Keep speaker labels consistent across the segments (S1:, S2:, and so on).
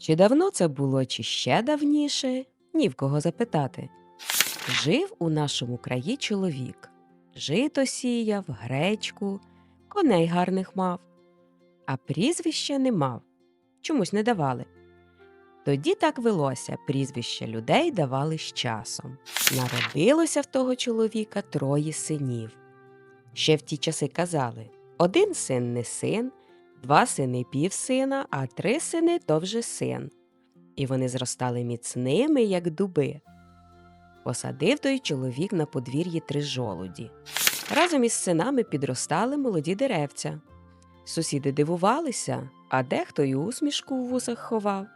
S1: Чи давно це було, чи ще давніше, ні в кого запитати. Жив у нашому краї чоловік. Жито сіяв, гречку, коней гарних мав, а прізвища не мав, чомусь не давали. Тоді так велося, прізвища людей давали з часом. Народилося в того чоловіка троє синів. Ще в ті часи казали один син не син, два сини півсина, а три сини то вже син. І вони зростали міцними, як дуби. Посадив той чоловік на подвір'ї три жолуді. Разом із синами підростали молоді деревця. Сусіди дивувалися, а дехто й усмішку в вусах ховав.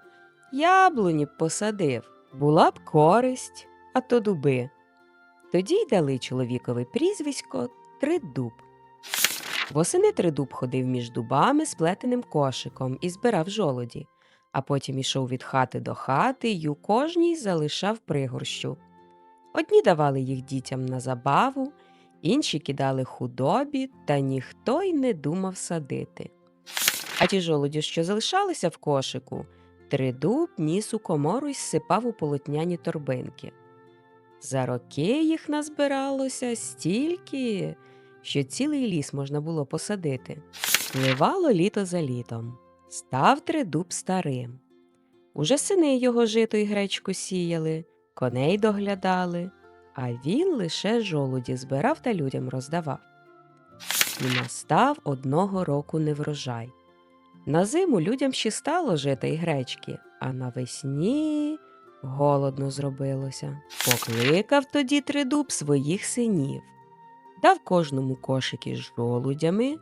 S1: Яблуні б посадив, була б користь, а то дуби. Тоді й дали чоловікові прізвисько Тридуб. Восени Тридуб ходив між дубами сплетеним кошиком і збирав жолоді, а потім ішов від хати до хати й у кожній залишав пригорщу. Одні давали їх дітям на забаву, інші кидали худобі, та ніхто й не думав садити. А ті жолуді, що залишалися в кошику, Тридуб ніс у комору й сипав у полотняні торбинки. За роки їх назбиралося стільки, що цілий ліс можна було посадити. Пливало літо за літом. Став Тридуб старим. Уже сини його жито й гречку сіяли, коней доглядали, а він лише жолуді збирав та людям роздавав. І настав одного року неврожай. На зиму людям ще стало жита й гречки, а навесні голодно зробилося. Покликав тоді Тридуб своїх синів, дав кожному кошики з жолудями,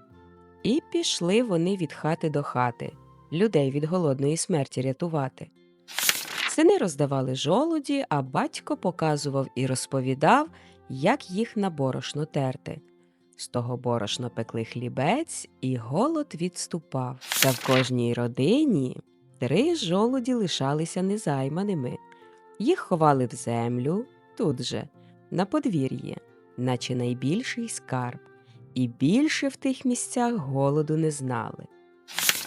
S1: і пішли вони від хати до хати, людей від голодної смерті рятувати. Сини роздавали жолуді, а батько показував і розповідав, як їх на борошно терти. З того борошна пекли хлібець, і голод відступав. Та в кожній родині три жолуді лишалися незайманими. Їх ховали в землю, тут же, на подвір'ї, наче найбільший скарб, і більше в тих місцях голоду не знали.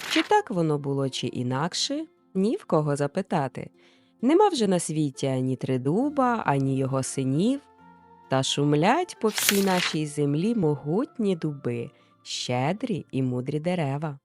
S1: Чи так воно було, чи інакше, ні в кого запитати. Нема вже на світі ані тридуба, ані його синів, та шумлять по всій нашій землі могутні дуби, щедрі і мудрі дерева.